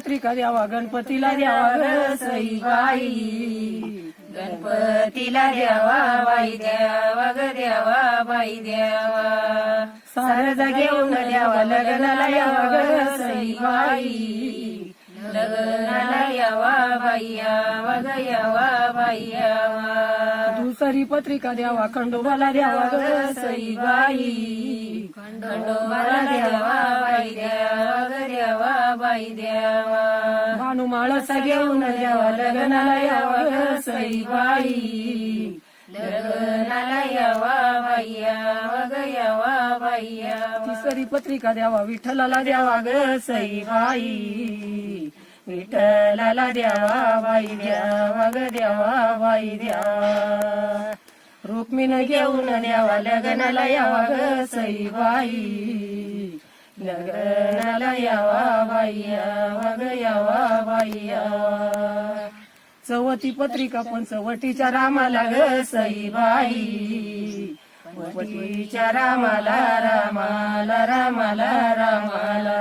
पत्रिका द्यावा? गणपतीला द्यावा ग सईबाई गणपतीला द्यावा बाई द्यावा ग द्यावा बाई द्यावा. सार घेऊन द्यावा लग्नाला यावा ग सईबाई लग्नाला यावा बाई यावा ग यावा बाई यावा. दुसरी पत्रिका द्यावा खंडोबाला द्यावा ग सईबाई खंडोबाला द्यावा बाई द्यावा ग द्यावा बाई द्यावा भानू माळसा घेऊन द्यावा लग्नाला यावा ग सईबाई. लग्नाला यावा बाई यावा ग यावा बाई यावा तिसरी पत्रिका द्यावा विठ्ठलाला द्यावा ग सईबाई. विठ्ठलाला द्यावा बाई द्यावा ग द्यावा बाई द्यावा रुक्मिण घेऊन न्यावा लग्नाला यावा ग सईबाई. लग्नाला यावा बाई यावा ग यावा बाई. यावा चवती पत्रिका पण चवटीच्या रामाला ग सई बाई वटीच्या रामाला रामाला रामाला रामाला.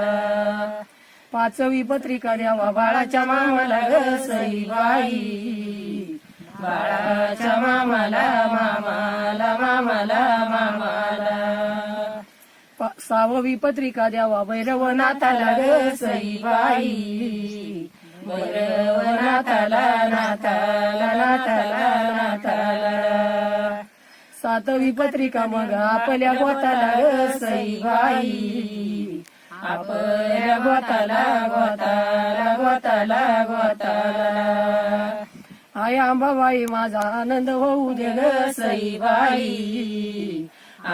पाचवी पत्रिका द्यावा बाळाच्या मामाला ग सई बाई बाळाच्या मामाला मामाला मामाला मामाला. पा- पत्रिका द्यावा भैरवनाथाला ग सईबाई. भैरवनाथाला नाथाला नाथाला नाथाला. सातवी पत्रिका मग आपल्या गोताला ग सईबाई. आपल्या गोताला गोताला गोताला गोताला. आय आंबाबाई माझा आनंद होऊ दे ग सईबाई.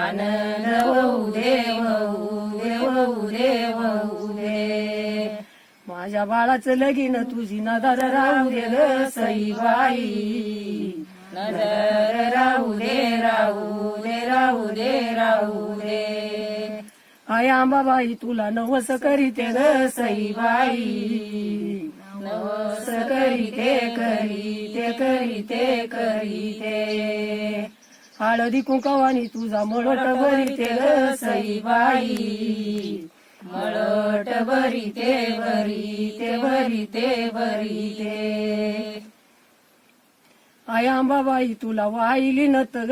आनंद होऊ दे होऊ दे होऊ दे होऊ दे. माझ्या बाळाचं लगीन तुझी नदर राहू दे ग सईबाई. नदर राहू दे राहू दे राहू दे राहू दे. आय आंबाबाई तुला नवस करीते ग सईबाई. नवस करीते करीते करीते. करीते हळदी कुंकवानी तुझा मळट भरीते ग सईबाई. मळट भरीते भरीते भरीते भरीते आय आंबाबाई तुला वाईली नत ग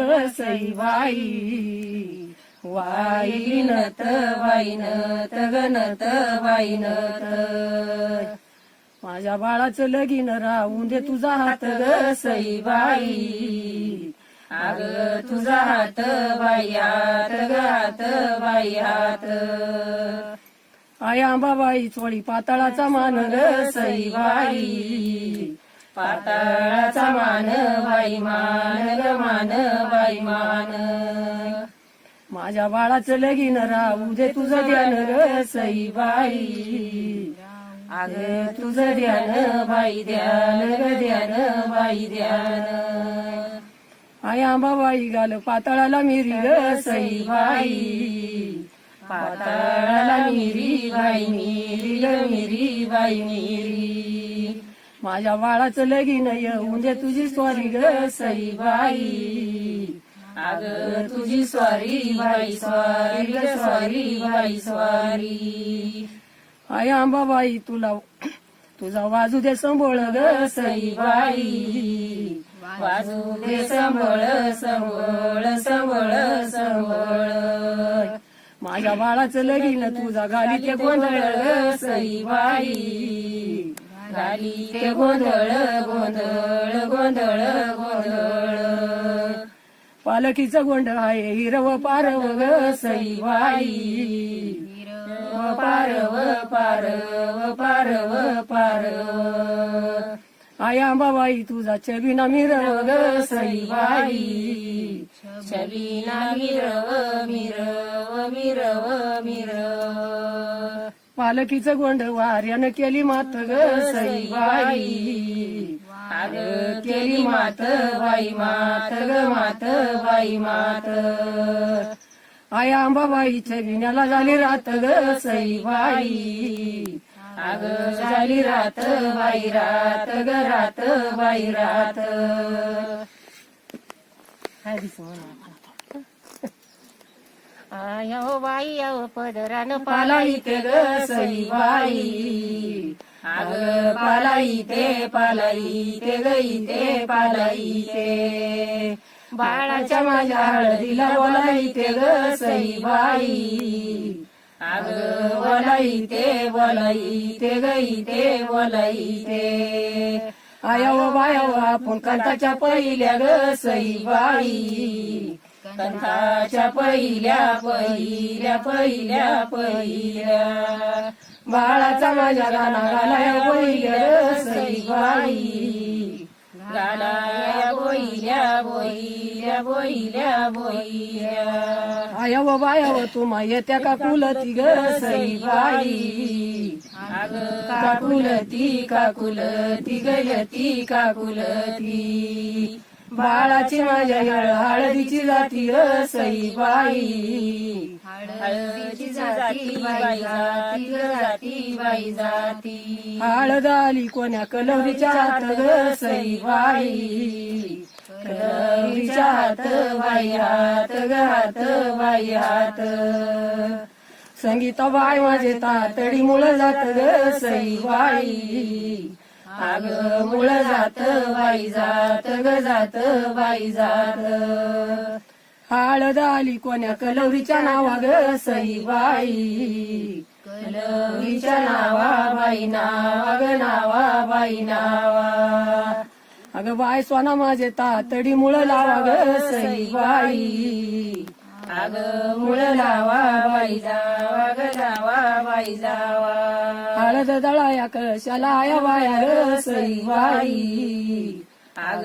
वाईली नत बाई ग नत बाई नत. माझ्या बाळाचं लगीन राहून दे तुझा हात ग सईबाई. अग तुझा हात बाई हात ग हात बाई हात. आय आंबाबाई चोळी पाताळाचा मान ग सईबाई. पाताळाचा मान बाई मान ग मान बाई मान. माझ्या बाळाचं लगीन राहू दे तुझं ध्यान ग सईबाई. अग तुझं ध्यान बाई ध्यान ग ध्यान बाई ध्यान. आय आंबाबाई गाल पाताळाला मिरी ग सईबाई पाताळाला मिरी बाई मिरी ग मिरी बाई मिरी. माझ्या बाळाचं लगीन येऊन दे तुझी स्वारी ग सईबाई अग तुझी स्वारी बाई स्वारी ग स्वारी बाई स्वारी. आय आंबाबाई तुला तुझा वाजू दे संभोळ ग सईबाई वाजू दे संभळ संभळ संभळ संभळ. माझ्या बाळाचं लगीन तुझा गाली ते गोंधळ ग सईबाई गाली ते गोंधळ गोंधळ गोंधळ गोंधळ. पालखीचं गोंधळ आहे हिरव पारव ग सईबाई पारव पारव पारव पारव. आया बाबाई तुझा छबिना मिरव ग सईबाई. छबिना मिरव मिरव मिरव मिरव. पालखीचं गोंड वाऱ्यानं केली मात ग सईबाई. आग केली मात बाई मात ग मात बाई मात. आय आंबाबाई छबिन्याला झाली रात ग सईबाई अग झाली रात बाई रात ग रात बाई रात. आयो बाई आव पदरान पाला इथे ग सईबाई अग पालाई ते पालाई ते गई ते पालाई ते बाळाच्या माझ्या हळदीला बोलाई ते ग सई बाई. अग बोलाई ते बोलाई ते गई ते बोलाई ते. आयाव बायाव आपण कंथाच्या पहिल्या ग सई बाई. कंथाच्या पहिल्या पहिल्या पहिल्या पहिल्या. बाळाचा माझ्या गाणा गालाया पहिल्या सई बाई. गालाया बोईल्या बोईल्या बोईल्या बोईल्या. आयाव बायाव तुम्हा येत्या का कुलती ग सई बाई? अग काकुलती काकुलती गयती काकुलती बाळाची माझ्या हळदीची जाती ग सई बाई. हळदीची जाती बाई जाती बाई जाती. हळद आली कोण्या कलवरीच्या हात ग सई बाई? विचात हात बाई हात ग बाई हात संगीता बाय माझे तातडी मुळ जात ग सई बाई. आग मुळ जात बाई जात ग जात बाई जात. हळद आली कोण्या कलवरीच्या नावा ग सई बाई. कलवरीच्या नावा बाई नावा ग नावा बाई नावा. अगं बाय सोना माझे तातडी मुळ लावा ग सई बाई. अग मुळ लावा बाई जावा ग जावा बाई जावा. हळद दळाया कशाला आया बाया ग सई बाई. अग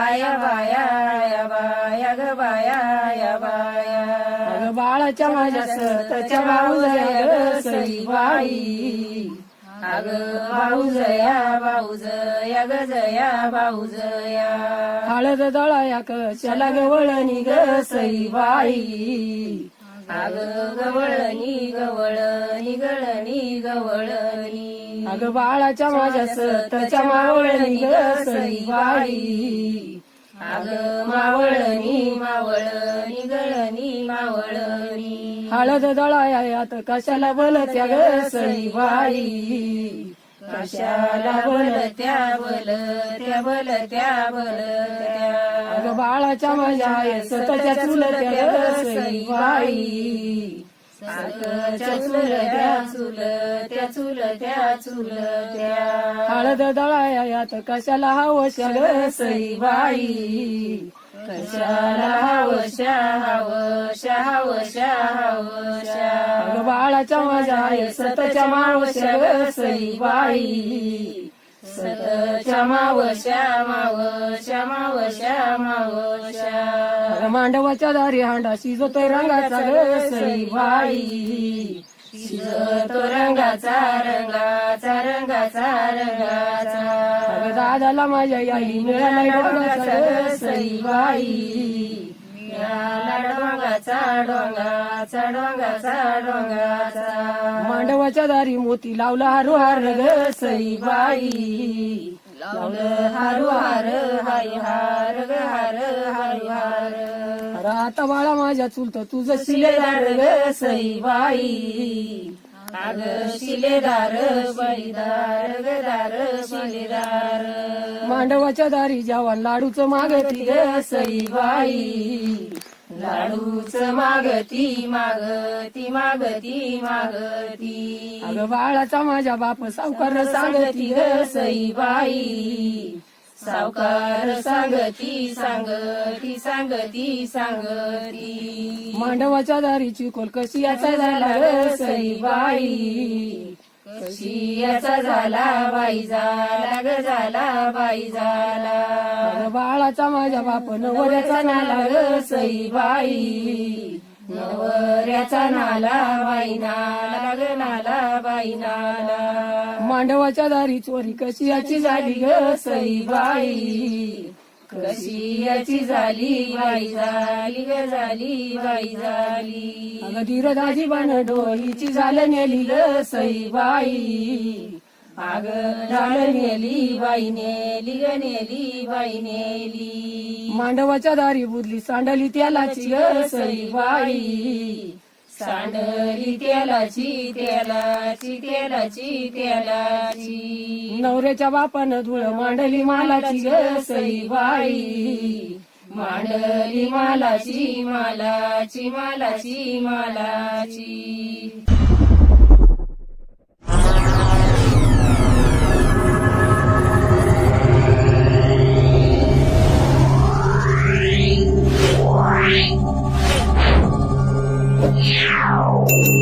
आया बाया आया बाया ग बाया बाया. बाळाच्या माझ्या सतच्या भाऊ ग सई बाई. अग भाऊजया भाऊजया ग जया भाऊजया हळद दळाया कशाला गवळणी ग सई बाई. अग गवळणी गवळणी गळणी गवळणी अगं बाळाच्या माझ्या सतच्या मावळणी ग सई बाई. अग मावळणी मावळणी गळणी मावळणी हळद दळाया यात कशाला बोलत्या ग सई बाई कशाला बोलत्या बोलत्या बोलत्या बोलत्या? अगं बाळाच्या माझ्या सतच्या चुलत्या ग सई बाई सारखच्या चुलत्या चुलत्या चुलत्या चुलत्या. हळद दळाया यात कशाला हवश्या ग सई बाळाच्या माझ्या सतच्या मावश्या सई बाई. सतच्या मावशा मावशा मावशा मावशा अगं मांडवाच्या दारी हांडा शिजतोय रंगाचा सई बाई. रंगाचा रंगाचा रंगाचा रंगाचा. अगं दादाला माझ्या याई मिळाला डोंगाचा सई बाई मिळाला डोंगाचा डोंगाचा डोंगाचा डोंगाचा. मांडवाच्या दारी मोती लावला हारू हार ग सई बाई लावलं हारू हार हारी हार ग हार हारी हार. अरे आता बाळा माझ्या चुलत तुझं शिलेदार ग सई बाई अग शिलेदार बळीदार गदार शिलेदार. मांडवाच्या दारी जेव्हा लाडूचं मागती ग सई बाई लाडूच मागती मागती मागती मागती. अगं बाळाचा माझ्या बाप सावकार सांगती ग सई बाई. सावकार सांगती सांगती सांगती सांगती. मांडवाच्या दारीची कोल कशी याचा झाला ग सई बाई. कशी याचा झाला बाई झाला ग झाला बाई झाला. बाळाचा माझ्या बाप नवऱ्याचा नाला ग सई बाई नवऱ्याचा नाला बाई नाला ग नाला बाई नाला. मांडवाच्या दारी चोरी कशी याची झाली ग सई बाई कशी याची झाली बाई झाली ग झाली बाई झाली. अगं धीरदाजी बन डोळीची झालं नेली ग सई बाई. अग झालं नेली बाई नेली ग नेली बाई नेली. मांडवाच्या दारी बुदली सांडली त्यालाची ग सई बाई. सांडली तेलाची तेलाची तेलाची तेलाची. नवऱ्याच्या बापानं धुळ मांडली मालाची गसई बाई. मांडली मालाची मालाची मालाची मालाची. Right. Yeah.